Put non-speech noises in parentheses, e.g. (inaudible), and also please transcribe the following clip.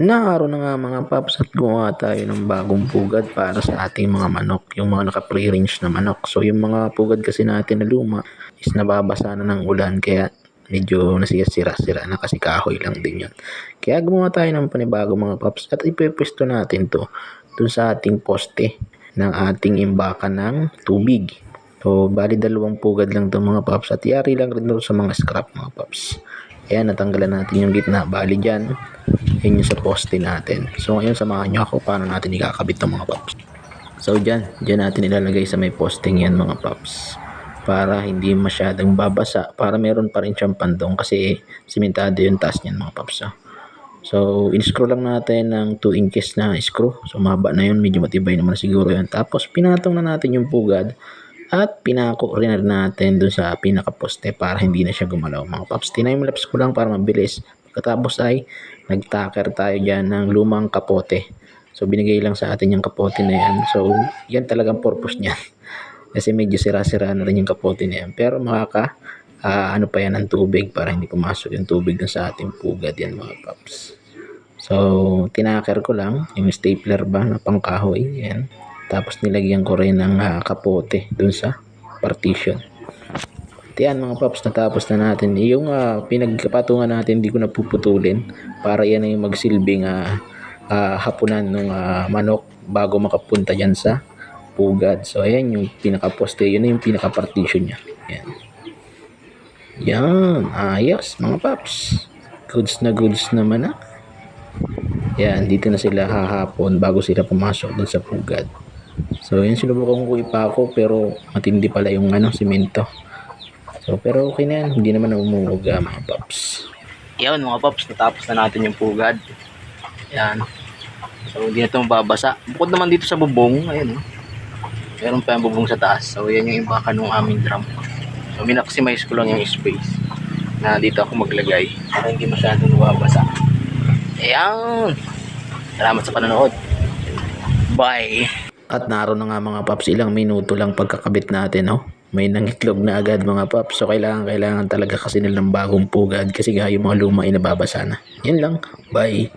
Naaraw na nga mga paps at gumawa tayo ng bagong pugad para sa ating mga manok, yung mga naka-free range na manok. So yung mga pugad kasi natin na luma is nababasa na ng ulan kaya medyo nasisira-sira na kasi kahoy lang din yun. Kaya gumawa tayo ng panibago mga paps at ipepwesto natin to dun sa ating poste ng ating imbakan ng tubig. So bali dalawang pugad lang to mga paps at yari lang rin sa mga scrap mga paps. Ayan, natanggalan natin yung gitna. Bali dyan, yung sa poste natin. So ngayon samahan nyo ako paano natin ikakabit ng mga paps. So dyan, dyan natin ilalagay sa may posting yan mga paps. Para hindi masyadong babasa. Para meron pa rin siyang pandong kasi simentado yung taas niyan mga paps. ah. So in-screw lang natin ng 2 inches na screw. So mahaba na yun, medyo matibay naman siguro yun. Tapos pinatong na natin yung pugad at pinako rin na natin dun sa pinakaposte para hindi na siya gumalaw mga paps. Tinime-lapse ko lang para mabilis. Pagkatapos ay nagtaker tayo dyan ng lumang kapote. So binigay lang sa atin yung kapote na yan. So yan talagang purpose niya. (laughs) Kasi medyo sira-sira na rin yung kapote na yan. Pero makaka ah, ano pa yan ng tubig para hindi pumasok yung tubig dun sa ating pugad yan mga paps. So tinaker ko lang yung stapler ba na pangkahoy. Yan. Tapos nilagyan ko rin ng ah, kapote dun sa partition. Yan mga paps, natapos na natin. Yung ah, pinagkapatungan natin, hindi ko na puputulin para yan ay magsilbing ah, ah, hapunan ng ah, manok bago makapunta dyan sa pugad. So ayan yung pinakaposte, yun na yung pinaka-partition niya. Yan. Yan, ayos mga paps. Goods na goods naman ah. Yan, dito na sila hahapon bago sila pumasok dun sa pugad. So, yun sinubukan ko ipako pero matindi pala yung ano, simento. So, pero okay na yan. Hindi naman umuuga mga paps. Yan mga paps, natapos na natin yung pugad. Yan. So hindi na ito mababasa. Bukod naman dito sa bubong, ayun oh. Meron pa yung bubong sa taas. So yan yung imbakan ng aming drum. So minaximize ko lang yung space na dito ako maglagay para hindi masyadong nababasa. Ayan. Salamat sa panonood. Bye. At naroon na nga mga paps, ilang minuto lang pagkakabit natin, no? May nangitlog na agad mga paps. So, kailangan, kailangan talaga kasi nilang bagong pugad kasi nga yung mga luma ay nababasa na. Yan lang. Bye.